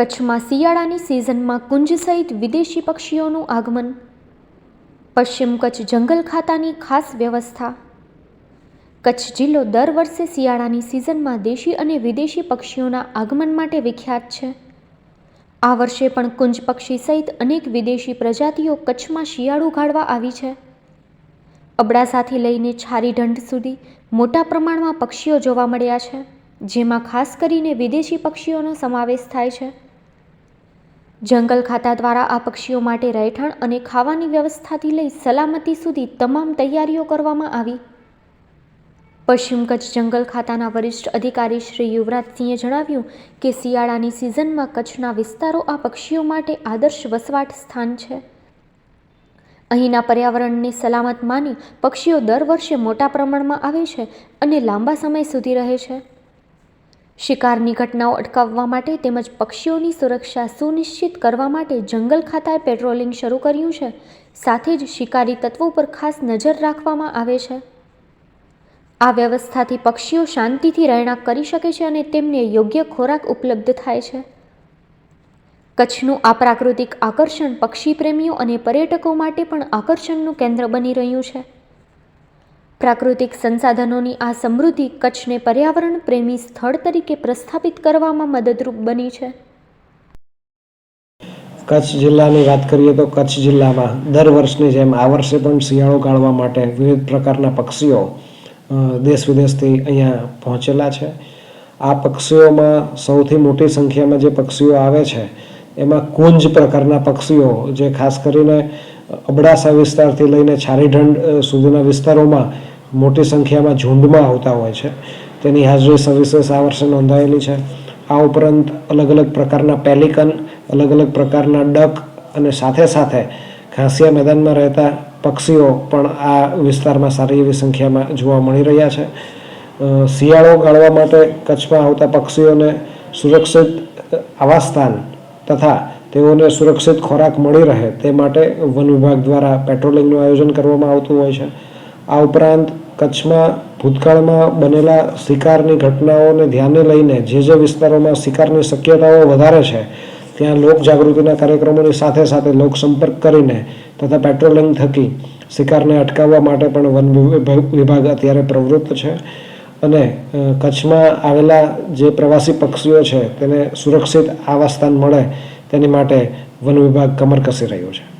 કચ્છમાં શિયાળાની સિઝનમાં કુંજ સહિત વિદેશી પક્ષીઓનું આગમન. પશ્ચિમ કચ્છ જંગલ ખાતાની ખાસ વ્યવસ્થા. કચ્છ જિલ્લો દર વર્ષે શિયાળાની સિઝનમાં દેશી અને વિદેશી પક્ષીઓના આગમન માટે વિખ્યાત છે. આ વર્ષે પણ કુંજ પક્ષી સહિત અનેક વિદેશી પ્રજાતિઓ કચ્છમાં શિયાળુ ગાળવા આવી છે. અબડાસાથી લઈને છારીઢંઢ સુધી મોટા પ્રમાણમાં પક્ષીઓ જોવા મળ્યા છે, જેમાં ખાસ કરીને વિદેશી પક્ષીઓનો સમાવેશ થાય છે. જંગલ ખાતા દ્વારા આ પક્ષીઓ માટે રહેઠાણ અને ખાવાની વ્યવસ્થાથી લઈ સલામતી સુધી તમામ તૈયારીઓ કરવામાં આવી. પશ્ચિમ કચ્છ જંગલ ખાતાના વરિષ્ઠ અધિકારી શ્રી યુવરાજસિંહે જણાવ્યું કે શિયાળાની સિઝનમાં કચ્છના વિસ્તારો આ પક્ષીઓ માટે આદર્શ વસવાટ સ્થાન છે. અહીંના પર્યાવરણને સલામત માની પક્ષીઓ દર વર્ષે મોટા પ્રમાણમાં આવે છે અને લાંબા સમય સુધી રહે છે. શિકારની ઘટનાઓ અટકાવવા માટે તેમજ પક્ષીઓની સુરક્ષા સુનિશ્ચિત કરવા માટે જંગલ ખાતાએ પેટ્રોલિંગ શરૂ કર્યું છે. સાથે જ શિકારી તત્વો પર ખાસ નજર રાખવામાં આવે છે. આ વ્યવસ્થાથી પક્ષીઓ શાંતિથી રહેણાંક કરી શકે છે અને તેમને યોગ્ય ખોરાક ઉપલબ્ધ થાય છે. કચ્છનું આ પ્રાકૃતિક આકર્ષણ પક્ષી પ્રેમીઓ અને પર્યટકો માટે પણ આકર્ષણનું કેન્દ્ર બની રહ્યું છે. પ્રાકૃતિક સંસાધનોની આ સમૃદ્ધિ કચ્છને પર્યાવરણ પ્રેમી સ્થળ તરીકે પ્રસ્થાપિત કરવામાં મદદરૂપ બની છે. કચ્છ જિલ્લાની વાત કરીએ તો કચ્છ જિલ્લામાં દર વર્ષની જેમ આ વર્ષે પણ શિયાળો ગાળવા માટે વિવિધ પ્રકારના પક્ષીઓ દેશ વિદેશથી અહીંયા પહોંચેલા છે. આ પક્ષીઓમાં સૌથી મોટી સંખ્યામાં જે પક્ષીઓ આવે છે, એમાં કુંજ પ્રકારના પક્ષીઓ, જે ખાસ કરીને અબડાસા વિસ્તારથી લઈને છારીઢંડ સુધીના વિસ્તારોમાં મોટી સંખ્યામાં ઝુંડમાં આવતા હોય છે. તેની હાજરી સવિશેષ આ વર્ષે નોંધાયેલી છે. આ ઉપરાંત અલગ અલગ પ્રકારના પેલિકન, અલગ અલગ પ્રકારના ડક અને સાથે સાથે ઘાસિયા મેદાનમાં રહેતા પક્ષીઓ પણ આ વિસ્તારમાં સારી એવી સંખ્યામાં જોવા મળી રહ્યા છે. શિયાળો ગાળવા માટે કચ્છમાં આવતા પક્ષીઓને સુરક્ષિત આવાસસ્થાન તથા તેઓને સુરક્ષિત ખોરાક મળી રહે તે માટે વન વિભાગ દ્વારા પેટ્રોલિંગનું આયોજન કરવામાં આવતું હોય છે. આ ઉપરાંત કચ્છમાં ભૂતકાળમાં બનેલા શિકારની ઘટનાઓને ધ્યાને લઈને જે જે વિસ્તારોમાં શિકારની શક્યતાઓ વધારે છે, ત્યાં લોક જાગૃતિના કાર્યક્રમોની સાથે સાથે લોક સંપર્ક કરીને તથા પેટ્રોલિંગ થકી શિકારને અટકાવવા માટે પણ વન વિભાગ- અત્યારે પ્રવૃત્ત છે અને કચ્છમાં આવેલા જે પ્રવાસી પક્ષીઓ છે તેને સુરક્ષિત આવાસસ્થાન મળે તેની માટે વન વિભાગ કમર કસી રહ્યું છે.